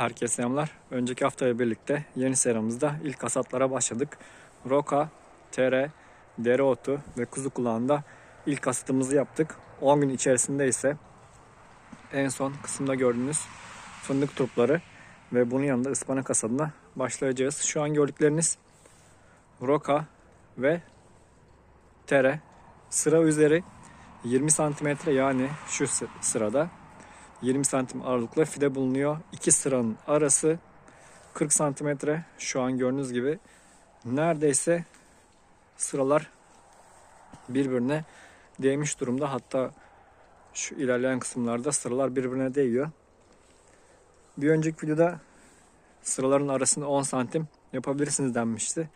Herkese selamlar. Önceki haftaya birlikte yeni seramızda ilk hasatlara başladık. Roka, tere, dereotu ve kuzu kulağında ilk hasatımızı yaptık. 10 gün içerisinde ise en son kısımda gördüğünüz fındık turpları ve bunun yanında ıspanak hasadına başlayacağız. Şu an gördükleriniz roka ve tere sıra üzeri 20 santimetre yani şu sı- sırada 20 santim aralıkla fide bulunuyor. İki sıranın arası 40 santimetre. Şu an gördüğünüz gibi neredeyse sıralar birbirine değmiş durumda. Hatta şu ilerleyen kısımlarda sıralar birbirine değiyor. Bir önceki videoda sıraların arasını 10 santim yapabilirsiniz denmişti.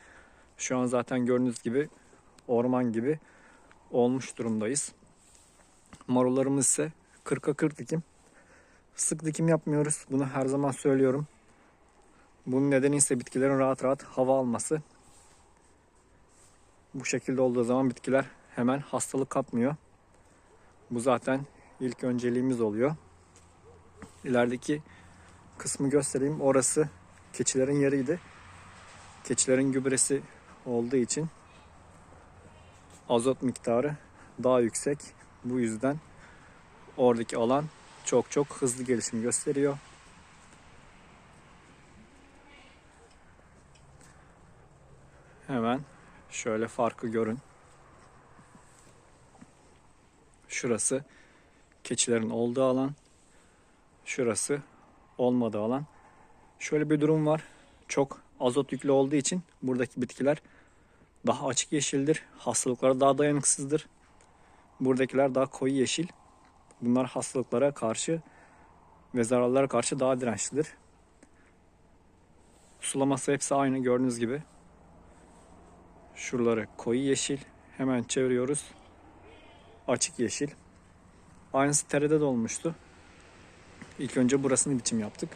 Şu an zaten gördüğünüz gibi orman gibi olmuş durumdayız. Marullarımız ise 40'a 40 dikim. Sık dikim yapmıyoruz. Bunu her zaman söylüyorum. Bunun nedeni ise bitkilerin rahat rahat hava alması. Bu şekilde olduğu zaman bitkiler hemen hastalık kapmıyor. Bu zaten ilk önceliğimiz oluyor. İlerideki kısmı göstereyim. Orası keçilerin yeriydi. Keçilerin gübresi olduğu için azot miktarı daha yüksek. Bu yüzden oradaki alan çok çok hızlı gelişim gösteriyor. Hemen şöyle farkı görün. Şurası keçilerin olduğu alan. Şurası olmadığı alan. Şöyle bir durum var. Çok azot yüklü olduğu için buradaki bitkiler daha açık yeşildir. Hastalıklara daha dayanıksızdır. Buradakiler daha koyu yeşil. Bunlar hastalıklara karşı ve zararlara karşı daha dirençlidir. Sulaması hepsi aynı gördüğünüz gibi. Şuraları koyu yeşil. Hemen çeviriyoruz. Açık yeşil. Aynısı terede de olmuştu. İlk önce burasını biçim yaptık.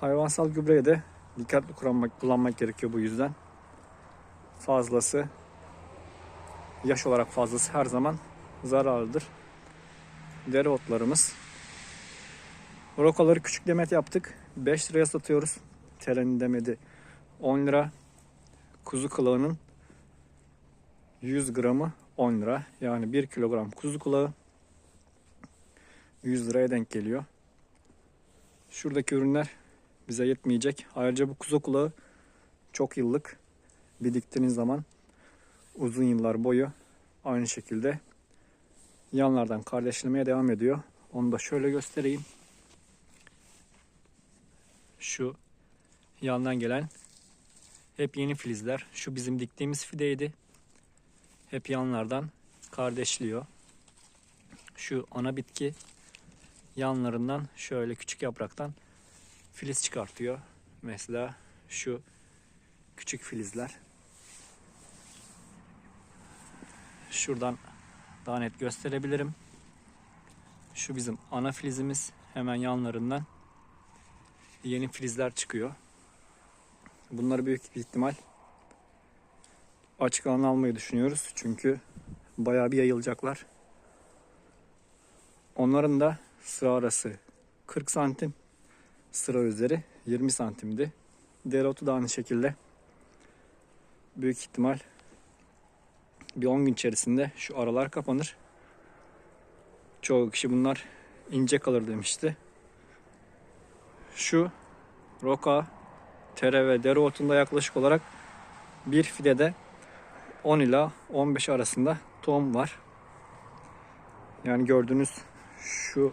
Hayvansal gübreye de dikkatli kullanmak, kullanmak gerekiyor bu yüzden. Fazlası yaş olarak fazlası her zaman zararlıdır dereotlarımız. Rokaları küçük demet yaptık. 5 liraya satıyoruz. Terenin demedi 10 lira. Kuzu kulağının 100 gramı 10 lira. Yani 1 kilogram kuzu kulağı 100 liraya denk geliyor. Şuradaki ürünler bize yetmeyecek. Ayrıca bu kuzu kulağı çok yıllık. Bir diktiğiniz zaman uzun yıllar boyu aynı şekilde yanlardan kardeşlemeye devam ediyor. Onu da şöyle göstereyim. Şu yandan gelen hep yeni filizler. Şu bizim diktiğimiz fideydi. Hep yanlardan kardeşliyor. Şu ana bitki yanlarından şöyle küçük yapraktan filiz çıkartıyor. Mesela şu küçük filizler. Şuradan daha net gösterebilirim. Şu bizim ana filizimiz. Hemen yanlarından yeni filizler çıkıyor. Bunları büyük bir ihtimal açık alan almayı düşünüyoruz. Çünkü bayağı bir yayılacaklar. Onların da sıra arası 40 santim. Sıra üzeri 20 santimdi. Dereotu da aynı şekilde. Büyük ihtimal bir 10 gün içerisinde şu aralar kapanır. Çoğu kişi bunlar ince kalır demişti. Şu roka, tere ve dereotunda yaklaşık olarak bir fidede 10 ila 15 arasında tohum var. Yani gördüğünüz şu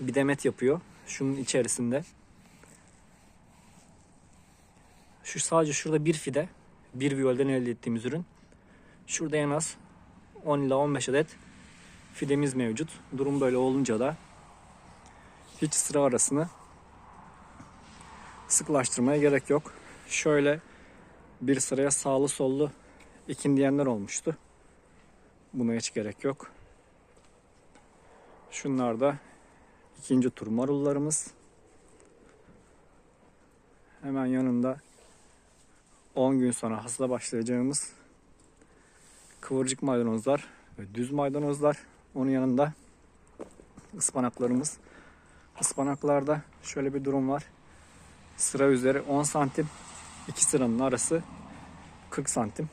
bir demet yapıyor. Şunun içerisinde. Şu sadece şurada bir fide. Bir viyolden elde ettiğimiz ürün. Şurada en az 10 ila 15 adet fidemiz mevcut. Durum böyle olunca da hiç sıra arasını sıklaştırmaya gerek yok. Şöyle bir sıraya sağlı sollu ikin diyenler olmuştu. Buna hiç gerek yok. Şunlar da ikinci tur marullarımız. Hemen yanında 10 gün sonra hasıla başlayacağımız kıvırcık maydanozlar ve düz maydanozlar. Onun yanında ıspanaklarımız Ispanaklarda şöyle bir durum var. Sıra üzeri 10 santim. iki sıranın arası 40 santim.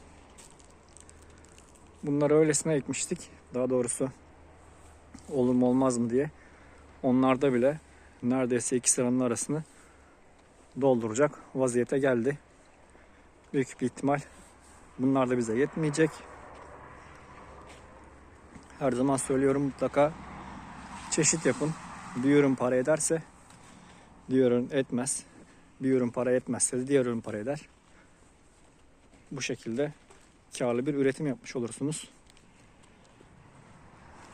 Bunları öylesine ekmiştik. Daha doğrusu olur mu olmaz mı diye. Onlarda bile neredeyse iki sıranın arasını dolduracak vaziyete geldi. Büyük bir ihtimal bunlar da bize yetmeyecek. Her zaman söylüyorum mutlaka çeşit yapın. Bir ürün para ederse diğer ürün etmez. Bir ürün para etmezse de diğer ürün para eder. Bu şekilde karlı bir üretim yapmış olursunuz.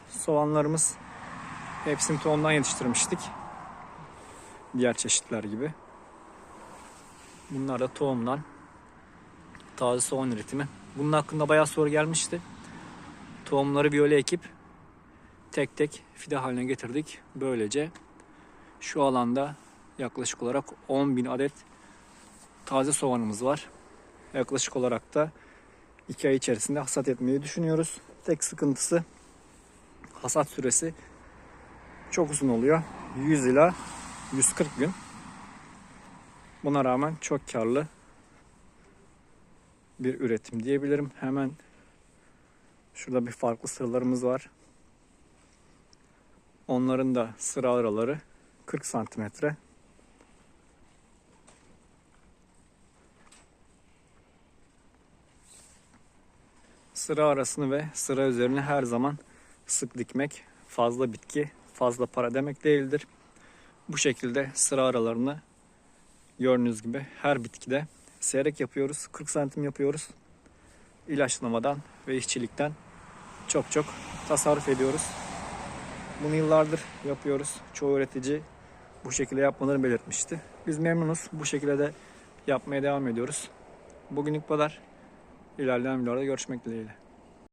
Soğanlarımız hepsini tohumdan yetiştirmiştik. Diğer çeşitler gibi. Bunlar da tohumdan taze soğan üretimi. Bunun hakkında bayağı soru gelmişti. Tohumları biyole ekip tek tek fide haline getirdik. Böylece şu alanda yaklaşık olarak 10.000 adet taze soğanımız var. Yaklaşık olarak da 2 ay içerisinde hasat etmeyi düşünüyoruz. Tek sıkıntısı hasat süresi çok uzun oluyor. 100 ila 140 gün. Buna rağmen çok karlı bir üretim diyebilirim. Hemen şurada bir farklı sıralarımız var. Onların da sıra araları 40 santimetre. Sıra arasını ve sıra üzerini her zaman sık dikmek fazla bitki, fazla para demek değildir. Bu şekilde sıra aralarını gördüğünüz gibi her bitkide seyrek yapıyoruz. 40 santim yapıyoruz. İlaçlamadan ve işçilikten çok çok tasarruf ediyoruz. Bunu yıllardır yapıyoruz. Çoğu üretici bu şekilde yapmalarını belirtmişti. Biz memnunuz. Bu şekilde de yapmaya devam ediyoruz. Bugünlük bu kadar. İlerleyen videolarda görüşmek dileğiyle.